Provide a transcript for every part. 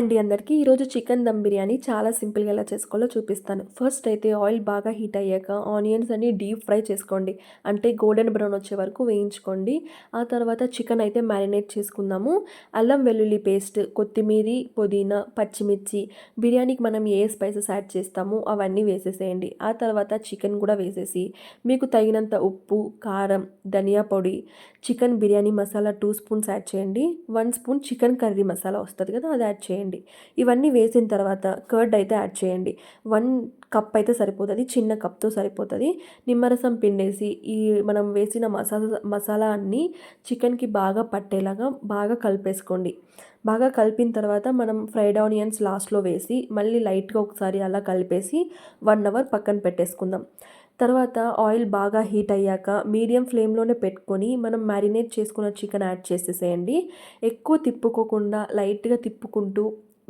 అండి అందరికీ. ఈరోజు చికెన్ దమ్ బిర్యానీ చాలా సింపుల్గా ఎలా చేసుకోవాలో చూపిస్తాను. ఫస్ట్ అయితే ఆయిల్ బాగా హీట్ అయ్యాక ఆనియన్స్ అన్ని డీప్ ఫ్రై చేసుకోండి. అంటే గోల్డెన్ బ్రౌన్ వచ్చే వరకు వేయించుకోండి. ఆ తర్వాత చికెన్ అయితే మ్యారినేట్ చేసుకుందాము. అల్లం వెల్లుల్లి పేస్ట్ కొత్తిమీర పుదీనా పచ్చిమిర్చి బిర్యానీకి మనం ఏ స్పైసెస్ యాడ్ చేస్తామో అవన్నీ వేసేసేయండి. ఆ తర్వాత చికెన్ కూడా వేసేసి మీకు తగినంత ఉప్పు కారం ధనియా పొడి chicken biryani masala two spoons add చేయండి. One spoon chicken curry masala వస్తుంది కదా అది యాడ్ చేయండి. ఇవన్నీ వేసిన తర్వాత కర్డ్ అయితే యాడ్ చేయండి. వన్ కప్ అయితే సరిపోతుంది చిన్న కప్తో సరిపోతుంది. నిమ్మరసం పిండేసి ఈ మనం వేసిన మసాలా మసాలా అన్నీ చికెన్కి బాగా పట్టేలాగా బాగా కలిపేసుకోండి. బాగా కలిపిన తర్వాత మనం ఫ్రైడ్ ఆనియన్స్ లాస్ట్లో వేసి మళ్ళీ లైట్గా ఒకసారి అలా కలిపేసి వన్ అవర్ పక్కన పెట్టేసుకుందాం. తర్వాత ఆయిల్ బాగా హీట్ అయ్యాక మీడియం ఫ్లేమ్లోనే పెట్టుకొని మనం మ్యారినేట్ చేసుకున్న చికెన్ యాడ్ చేసేసేయండి. ఎక్కువ తిప్పుకోకుండా లైట్గా తిప్పుకుంటూ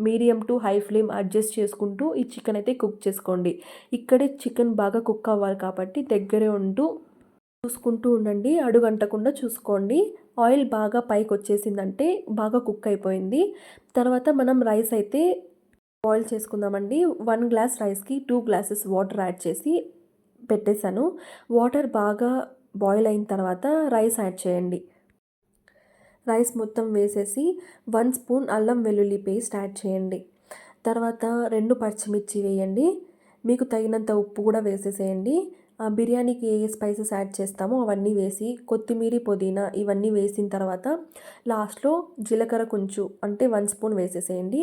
medium to high flame adjust చేసుకుంటూ ఈ చికెన్ అయితే కుక్ చేసుకోండి. ఇక్కడే చికెన్ బాగా కుక్ అవ్వాలి కాబట్టి దగ్గరే ఉంటూ చూసుకుంటూ ఉండండి. అడుగంటకుండా చూసుకోండి. ఆయిల్ బాగా పైకి వచ్చేసిందంటే బాగా కుక్ అయిపోయింది. తర్వాత మనం రైస్ అయితే బాయిల్ చేసుకుందామండి. వన్ గ్లాస్ రైస్కి టూ గ్లాసెస్ వాటర్ యాడ్ చేసి పెట్టేశాను. వాటర్ బాగా బాయిల్ అయిన తర్వాత రైస్ యాడ్ చేయండి. రైస్ మొత్తం వేసేసి వన్ స్పూన్ అల్లం వెల్లుల్లి పేస్ట్ యాడ్ చేయండి. తర్వాత రెండు పచ్చిమిర్చి వేయండి. మీకు తగినంత ఉప్పు కూడా వేసేసేయండి. బిర్యానీకి ఏ స్పైసెస్ యాడ్ చేస్తామో అవన్నీ వేసి కొత్తిమీర పుదీనా ఇవన్నీ వేసిన తర్వాత లాస్ట్లో జీలకర్ర కొంచెం అంటే వన్ స్పూన్ వేసేసేయండి.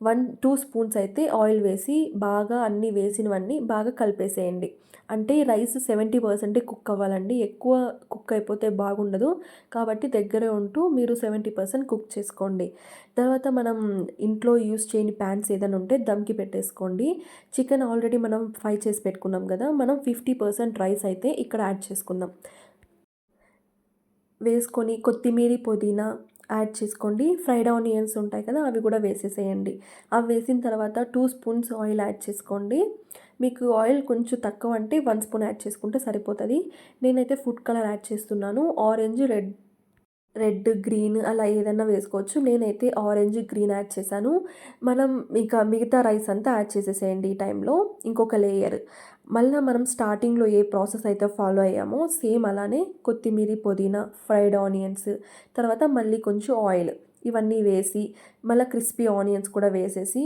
వన్ టూ స్పూన్స్ అయితే ఆయిల్ వేసి బాగా అన్నీ వేసినవన్నీ బాగా కలిపేసేయండి. అంటే రైస్ సెవెంటీ పర్సెంటే కుక్ అవ్వాలండి. ఎక్కువ కుక్ అయిపోతే బాగుండదు. కాబట్టి దగ్గరే ఉంటూ మీరు సెవెంటీ పర్సెంట్ కుక్ చేసుకోండి. తర్వాత మనం ఇంట్లో యూస్ చేయని ప్యాన్స్ ఏదైనా ఉంటే దమ్కి పెట్టేసుకోండి. చికెన్ ఆల్రెడీ మనం ఫ్రై చేసి పెట్టుకున్నాం కదా మనం ఫిఫ్టీ పర్సెంట్ రైస్ అయితే ఇక్కడ యాడ్ చేసుకుందాం. వేసుకొని కొత్తిమీర పుదీనా యాడ్ చేసుకోండి. ఫ్రైడ్ ఆనియన్స్ ఉంటాయి కదా అవి కూడా వేసేసేయండి. అవి వేసిన తర్వాత టూ స్పూన్స్ ఆయిల్ యాడ్ చేసుకోండి. మీకు ఆయిల్ కొంచెం తక్కువ అంటే వన్ స్పూన్ యాడ్ చేసుకుంటే సరిపోతుంది. నేనైతే ఫుడ్ కలర్ యాడ్ చేస్తున్నాను. ఆరెంజ్ రెడ్ రెడ్ గ్రీన్ అలా ఏదైనా వేసుకోవచ్చు. నేనైతే ఆరెంజ్ గ్రీన్ యాడ్ చేశాను. మనం ఇంకా మిగతా రైస్ అంతా యాడ్ చేసేసేయండి ఈ టైంలో. ఇంకొక లేయర్. మళ్ళీ మనం స్టార్టింగ్లో ఏ ప్రాసెస్ అయితే ఫాలో అయ్యామో సేమ్ అలానే కొత్తిమీర పుదీనా ఫ్రైడ్ ఆనియన్స్ తర్వాత మళ్ళీ కొంచెం ఆయిల్ ఇవన్నీ వేసి మళ్ళీ క్రిస్పీ ఆనియన్స్ కూడా వేసేసి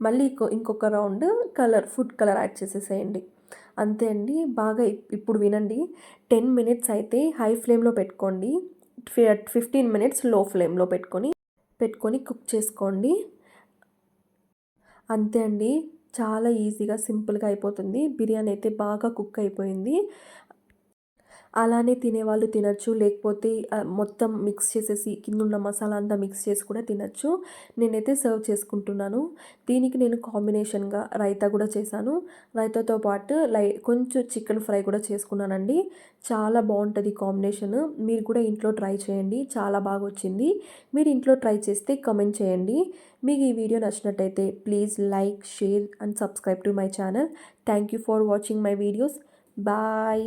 మళ్ళీ ఇంకొక round colour food colour add చేసేసేయండి. అంతే అండి. బాగా ఇప్పుడు వినండి. టెన్ మినిట్స్ అయితే హై ఫ్లేమ్లో పెట్టుకోండి. ఫిఫ్టీన్ మినిట్స్లో ఫ్లేమ్లో పెట్టుకొని పెట్టుకొని కుక్ చేసుకోండి. అంతే అండి. చాలా ఈజీగా సింపుల్గా అయిపోతుంది. బిర్యానీ అయితే బాగా కుక్ అయిపోయింది. అలానే తినేవాళ్ళు తినచ్చు. లేకపోతే మొత్తం మిక్స్ చేసేసి కింద ఉన్న మసాలా అంతా మిక్స్ చేసి కూడా తినచ్చు. నేనైతే సర్వ్ చేసుకుంటున్నాను. దీనికి నేను కాంబినేషన్గా రైతా కూడా చేశాను. రైతాతో పాటు లై కొంచెం చికెన్ ఫ్రై కూడా చేసుకున్నానండి. చాలా బాగుంటుంది కాంబినేషన్. మీరు కూడా ఇంట్లో ట్రై చేయండి. చాలా బాగా వచ్చింది. మీరు ఇంట్లో ట్రై చేస్తే కమెంట్ చేయండి. మీకు ఈ వీడియో నచ్చినట్టయితే please like share and subscribe to my channel. Thank you for watching my videos. Bye.